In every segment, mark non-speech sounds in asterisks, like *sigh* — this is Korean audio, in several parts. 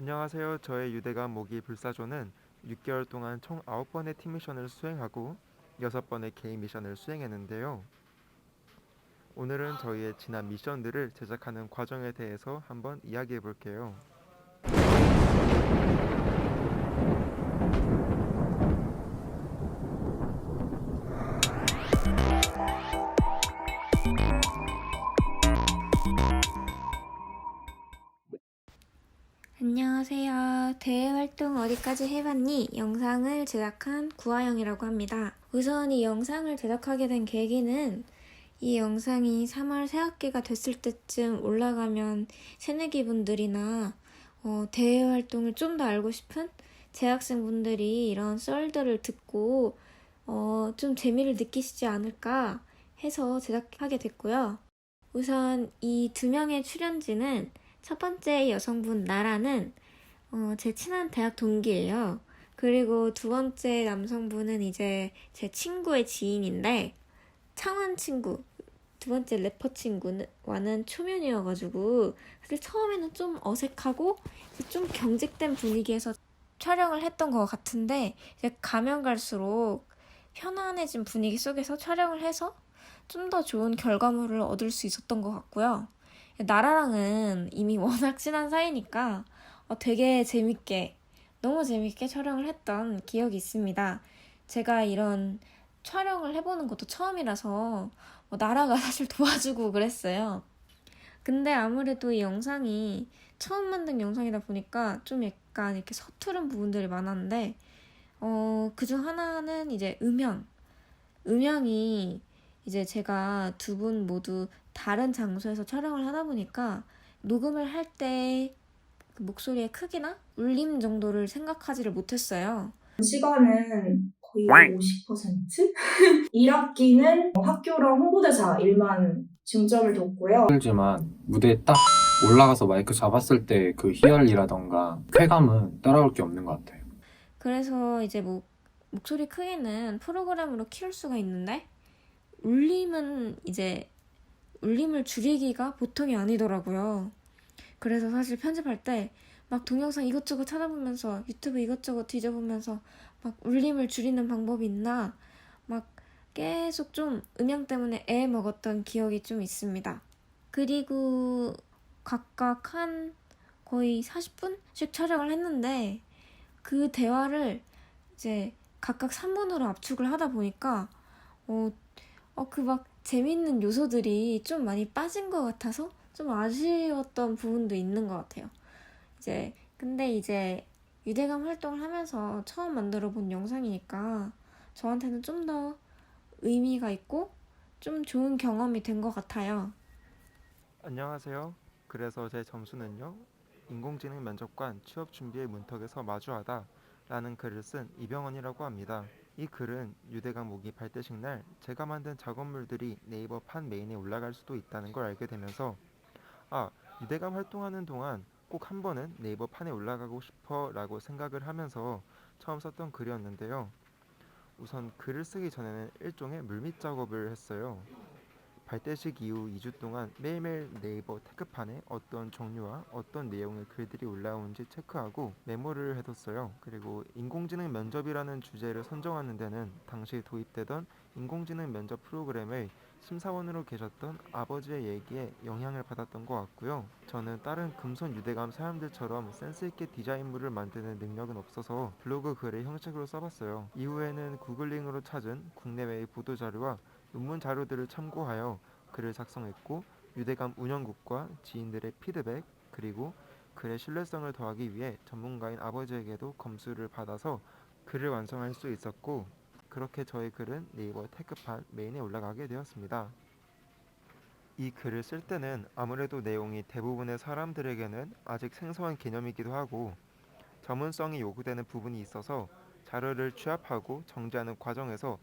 안녕하세요. 저의 유대감 모기 불사조는 6개월 동안 총 9번의 팀 미션을 수행하고 6번의 개인 미션을 수행했는데요. 오늘은 저희의 지난 미션들을 제작하는 과정에 대해서 한번 이야기해 볼게요. 안녕하세요. 대외 활동 어디까지 해봤니? 영상을 제작한 구하영이라고 합니다. 우선 이 영상을 제작하게 된 계기는 이 영상이 3월 새학기가 됐을 때쯤 올라가면 새내기 분들이나 어, 대외 활동을 좀 더 알고 싶은 재학생 분들이 이런 썰들을 듣고 어, 좀 재미를 느끼시지 않을까 해서 제작하게 됐고요. 우선 이 두 명의 출연진은 첫 번째 여성분 나라는 어, 제 친한 대학 동기예요. 그리고 두 번째 남성분은 이제 제 친구의 지인인데 창원 친구 두 번째 래퍼 친구와는 초면이어가지고 사실 처음에는 좀 어색하고 좀 경직된 분위기에서 촬영을 했던 것 같은데 이제 가면 갈수록 편안해진 분위기 속에서 촬영을 해서 좀 더 좋은 결과물을 얻을 수 있었던 것 같고요. 나라랑은 이미 워낙 친한 사이니까 어, 되게 재밌게, 너무 재밌게 촬영을 했던 기억이 있습니다. 제가 이런 촬영을 해보는 것도 처음이라서 어, 나라가 *laughs* 사실 도와주고 그랬어요. 근데 아무래도 이 영상이 처음 만든 영상이다 보니까 좀 약간 이렇게 서투른 부분들이 많았는데, 어, 그중 하나는 이제 음향. 음향이 이제 제가 두 분 모두 다른 장소에서 촬영을 하다 보니까 녹음을 할때그 목소리의 크기나 울림 정도를 생각하지를 못했어요. 시간은 거의 50%? 1학기는 *laughs* 학교랑 홍보대사 일만 중점을 뒀고요. 힘들지만 무대에 딱 올라가서 마이크 잡았을 때 그 희열이라던가 쾌감은 따라올 게 없는 것 같아요. 그래서 이제 뭐 목소리 크기는 프로그램으로 키울 수가 있는데 울림은 이제 울림을 줄이기가 보통이 아니더라고요. 그래서 사실 편집할 때 막 동영상 이것저것 찾아보면서 유튜브 이것저것 뒤져보면서 막 울림을 줄이는 방법이 있나 막 계속 좀 음향 때문에 애 먹었던 기억이 좀 있습니다. 그리고 각각 한 거의 40분씩 촬영을 했는데 그 대화를 이제 각각 3분으로 압축을 하다 보니까 어, 어, 그 막 재밌는 요소들이 좀 많이 빠진 것 같아서 좀 아쉬웠던 부분도 있는 것 같아요. 이제, 근데 이제 유대감 활동을 하면서 처음 만들어 본 영상이니까 저한테는 좀 더 의미가 있고 좀 좋은 경험이 된 것 같아요. 안녕하세요. 그래서 제 점수는요. 인공지능 면접관 취업 준비의 문턱에서 마주하다 라는 글을 쓴 이병헌이라고 합니다. 이 글은 유대감 모기 발대식 날 제가 만든 작업물들이 네이버 판 메인에 올라갈 수도 있다는 걸 알게 되면서 아, 유대감 활동하는 동안 꼭 한 번은 네이버 판에 올라가고 싶어 라고 생각을 하면서 처음 썼던 글이었는데요. 우선 글을 쓰기 전에는 일종의 물밑 작업을 했어요. 발대식 이후 2주 동안 매일매일 네이버 태그판에 어떤 종류와 어떤 내용의 글들이 올라오는지 체크하고 메모를 해뒀어요. 그리고 인공지능 면접이라는 주제를 선정하는 데는 당시 도입되던 인공지능 면접 프로그램의 심사원으로 계셨던 아버지의 얘기에 영향을 받았던 것 같고요. 저는 다른 금손 유대감 사람들처럼 센스 있게 디자인물을 만드는 능력은 없어서 블로그 글의 형식으로 써봤어요. 이후에는 구글링으로 찾은 국내외의 보도 자료와 논문 자료들을 참고하여 글을 작성했고 유대감 운영국과 지인들의 피드백 그리고 글의 신뢰성을 더하기 위해 전문가인 아버지에게도 검수를 받아서 글을 완성할 수 있었고 그렇게 저의 글은 네이버 태그판 메인에 올라가게 되었습니다. 이 글을 쓸 때는 아무래도 내용이 대부분의 사람들에게는 아직 생소한 개념이기도 하고 전문성이 요구되는 부분이 있어서 자료를 취합하고 정리하는 과정에서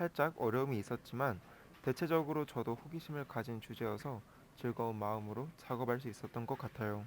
살짝 어려움이 있었지만 대체적으로 저도 호기심을 가진 주제여서 즐거운 마음으로 작업할 수 있었던 것 같아요.